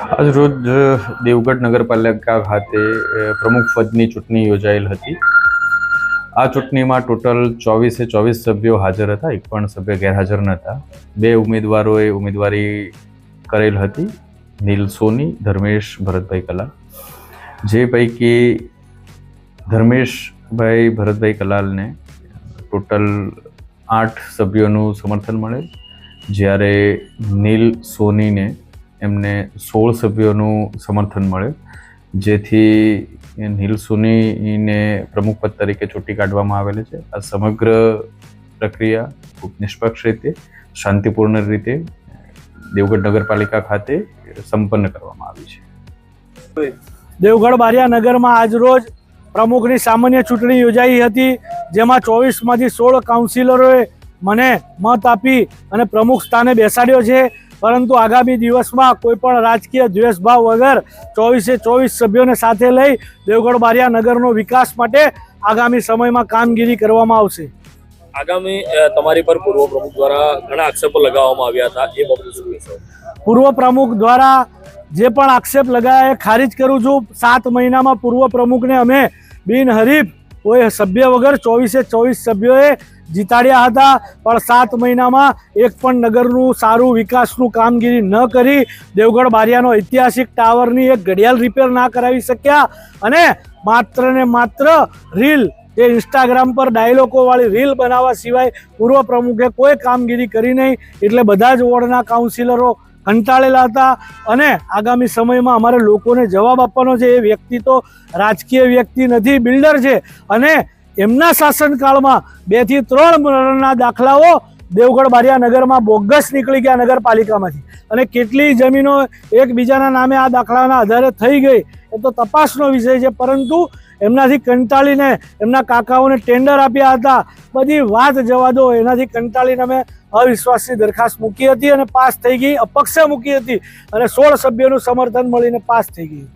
આજ રોજ દેવગઢ નગરપાલિકા ખાતે પ્રમુખ પદની ચૂંટણી યોજાયેલ હતી. આ ચૂંટણીમાં ટોટલ ચોવીસે ચોવીસ સભ્યો હાજર હતા એક પણ સભ્ય ગેરહાજર નહોતા. બે ઉમેદવારોએ ઉમેદવારી કરેલ હતી, નીલ સોની, ધર્મેશ ભરતભાઈ કલા. જે પૈકી ધર્મેશભાઈ ભરતભાઈ કલાલને ટોટલ આઠ સભ્યોનું સમર્થન મળેલ. જ્યારે નીલ સોનીને એમને સોળ સભ્યોનું સમર્થન મળ્યું જેથી નીલ સુનીને પ્રમુખપદ તરીકે ચૂંટી કાઢવામાં આવેલી છે. આ સમગ્ર પ્રક્રિયા ખૂબ નિષ્પક્ષ રીતે, શાંતિપૂર્ણ રીતે દેવગઢ નગરપાલિકા ખાતે સંપન્ન કરવામાં આવી છે. દેવગઢ બારિયા નગરમાં આજરોજ પ્રમુખની સામાન્ય ચૂંટણી યોજાઈ હતી, જેમાં ચોવીસમાંથી સોળ કાઉન્સિલરોએ મને મત આપી અને પ્રમુખ સ્થાને બેસાડ્યો છે. પરંતુ આગામી દિવસમાં કોઈ પણ રાજકીય દ્વેષભાવ વગર ચોવીસે ચોવીસ સભ્યોને સાથે લઈ દેવગઢ બારિયા નગરનો વિકાસ માટે આગામી સમયમાં કામગીરી કરવામાં આવશે. આગામી તમારી પર પૂર્વ પ્રમુખ દ્વારા ઘણા આક્ષેપો લગાવવામાં આવ્યા હતા. એ બાબતે શું કહેશો? પૂર્વ પ્રમુખ દ્વારા જે પણ આક્ષેપ લગાયા એ ખારિજ કરું છું. સાત મહિનામાં પૂર્વ પ્રમુખને અમે બિનહરીફ કોઈ સભ્ય વગર ચોવીસે ચોવીસ સભ્યોએ જીતાડ્યા હતા. પણ સાત મહિનામાં એક પણ નગરનું સારું વિકાસનું કામગીરી ન કરી દેવગઢ બારિયાનો ઐતિહાસિક ટાવરની એક ઘડિયાળ રિપેર ના કરાવી શક્યા. અને માત્ર ને માત્ર રીલ એ ઇન્સ્ટાગ્રામ પર ડાયલોગોવાળી રીલ બનાવવા સિવાય પૂર્વ પ્રમુખે કોઈ કામગીરી કરી નહીં. એટલે બધા જ વોર્ડના કાઉન્સિલરો કંટાળેલા હતા અને આગામી સમયમાં અમારે લોકોને જવાબ આપવાનો છે. એ વ્યક્તિ તો રાજકીય વ્યક્તિ નથી, બિલ્ડર છે. અને એમના શાસનકાળમાં બેથી ત્રણ મરણના દાખલાઓ દેવગઢ બારિયા નગરમાં બોગસ નીકળી ગયા નગરપાલિકામાંથી. અને કેટલી જમીનો એકબીજાના નામે આ દાખલાના આધારે થઈ ગઈ, એ તો તપાસનો વિષય છે. પરંતુ એમનાથી કંટાળીને એમના કાકાઓને ટેન્ડર આપ્યા હતા. બધી વાત જવા દો એનાથી કંટાળીને અમે અવિશ્વાસની દરખાસ્ત મૂકી હતી અને પાસ થઈ ગઈ, અપક્ષે મૂકી હતી. અને સોળ સભ્યોનું સમર્થન મળીને પાસ થઈ ગઈ